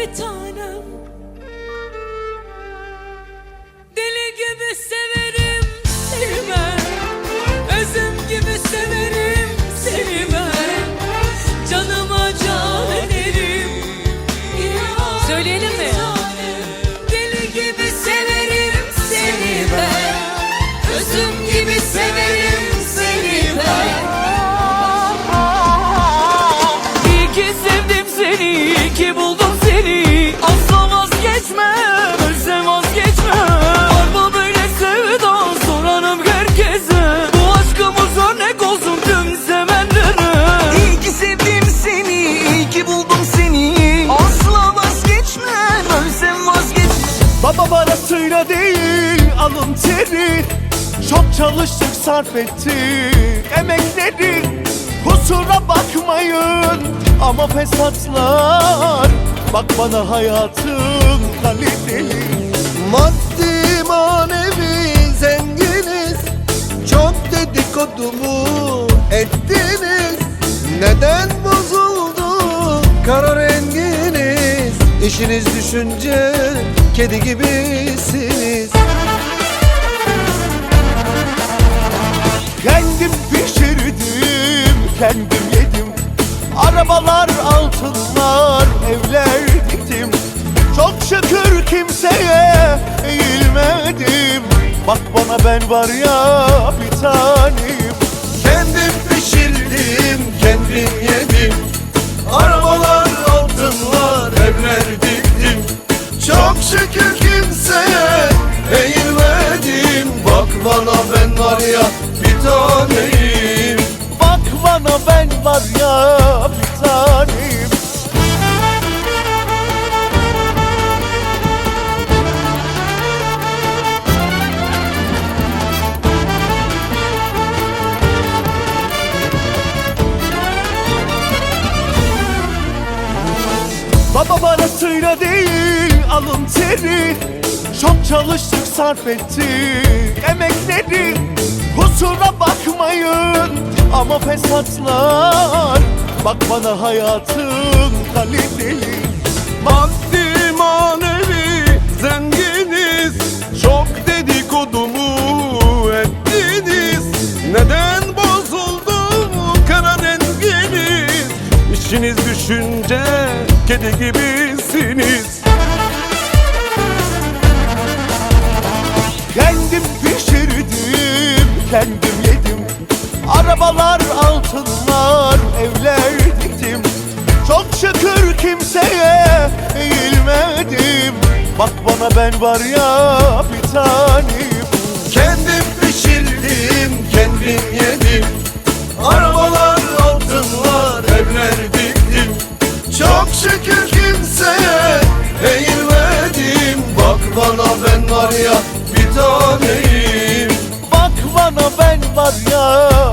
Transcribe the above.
bir tanem parasıyla değil alın teri. Çok çalıştık sarf ettik emekleri. Kusura bakmayın ama fesatlar. Bak bana hayatım kaliteli. Maddi manevi zenginiz. Çok dedikodumu ettiniz. Neden bozuldu? Kara renginiz İşiniz düşünce kedi gibisiniz. Kendim pişirdim, kendim yedim. Arabalar, altınlar, evler diktim. Çok şükür kimseye eğilmedim. Bak bana ben var ya bir tanem şükür kimseye eğilmedim. Bak bana ben var ya bir taneyim. Bak bana ben var ya bir tanem Baba parasıyla değil alın teri Çok çalıştık sarf ettik. Emekleri Kusura bakmayın. Ama fesatlar Bak bana hayatım kaliteli. Maddi manevi zenginiz. Çok dedikodumu ettiniz. Neden bozuldu kara renginiz? İşiniz düşünce kedi gibisiniz kendim yedim. Arabalar, altınlar, evler diktim. Çok şükür kimseye eğilmedim. Bak bana ben var ya bir tanem bir taneyim